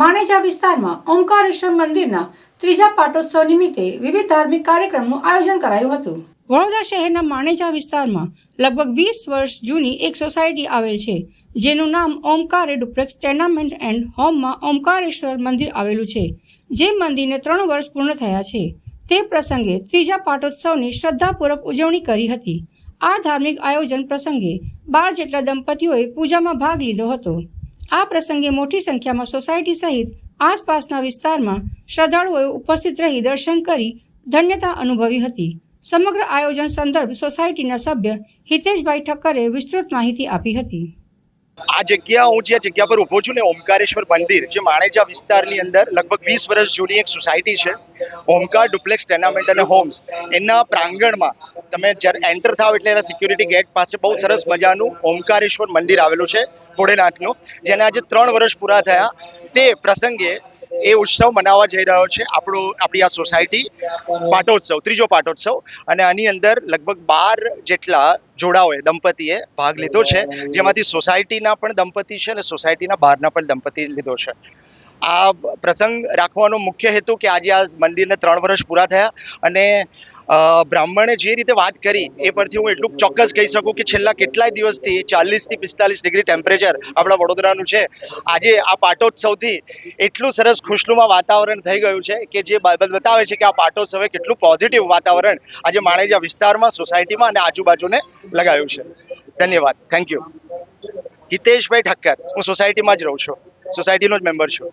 માણેજા વિસ્તારમાં ઓમકારેશ્વર મંદિરના ત્રીજા પાટોત્સવ નિમિત્તે વિવિધ ધાર્મિક કાર્યક્રમનું આયોજન કરાયું હતું. વડોદરા શહેરના માણેજા વિસ્તારમાં લગભગ વીસ વર્ષ જૂની એક સોસાયટી આવેલ છે, જેનું નામ ઓમકાર ડુપ્લેક્સ ટેનામેન્ટ એન્ડ હોમમાં ઓમકારેશ્વર મંદિર આવેલું છે, જે મંદિરને ત્રણ વર્ષ પૂર્ણ થયા છે. તે પ્રસંગે ત્રીજા પાટોત્સવની શ્રદ્ધાપૂર્વક ઉજવણી કરી હતી. આ ધાર્મિક આયોજન પ્રસંગે બાર જેટલા દંપતીઓએ પૂજામાં ભાગ લીધો હતો. આ પ્રસંગે મોટી સંખ્યામાં સોસાયટી સહિત આસપાસના વિસ્તારમાં શ્રદ્ધાળુઓએ ઉપસ્થિત રહી દર્શન કરી ધન્યતા અનુભવી હતી. સમગ્ર આયોજન સંદર્ભ સોસાયટીના સભ્ય હિતેશભાઈ ઠક્કરે વિસ્તૃત માહિતી આપી હતી. આ જગ્યા હું જે જગ્યા પર ઊભો છું ને ઓમકારેશ્વર મંદિર, જે માણેજા વિસ્તારની અંદર લગભગ વીસ વર્ષ જૂની એક સોસાયટી છે, ઓમકાર ડુપ્લેક્સ ટેનામેન્ટ અને હોમ્સ. એના પ્રાંગણમાં તમે જ્યારે એન્ટર થાવ એટલે એના સિક્યુરિટી ગેટ પાસે બહુ સરસ મજાનું ઓમકારેશ્વર મંદિર આવેલું છે. ભોળેનાથનું જેને આજે ત્રણ વર્ષ પૂરા થયા. તે પ્રસંગે એ ઉત્સવ મનાવવા જઈ રહ્યો છે આપણો, આપણી આ સોસાયટી, પાટોત્સવ, ત્રીજો પાટોત્સવ. અને આની અંદર લગભગ બાર જેટલા જોડાઓએ, દંપતીએ ભાગ લીધો છે. જેમાંથી સોસાયટીના પણ દંપતી છે અને સોસાયટીના બહારના પણ દંપતી લીધો છે. આ પ્રસંગ રાખવાનો મુખ્ય હેતુ કે આજે આ મંદિરને ત્રણ વર્ષ પૂરા થયા અને બ્રાહ્મણે જે રીતે વાત કરી, એ પરથી હું એટલું ચોક્કસ કહી શકું કે છેલ્લા કેટલાય દિવસથી ચાલીસથી પિસ્તાલીસ ડિગ્રી ટેમ્પરેચર આપણા વડોદરાનું છે. આજે આ પાટોત્સવથી એટલું સરસ ખુશનુમા વાતાવરણ થઈ ગયું છે કે જે બતાવે છે કે આ પાટોત્સવે કેટલું પોઝિટિવ વાતાવરણ આજે માણેજા વિસ્તારમાં સોસાયટીમાં અને આજુબાજુને લગાવ્યું છે. ધન્યવાદ. થેન્ક યુ હિતેશભાઈ ઠક્કર, હું સોસાયટીમાં જ રહું છું. સોસાયટીનો જ મેમ્બર છું.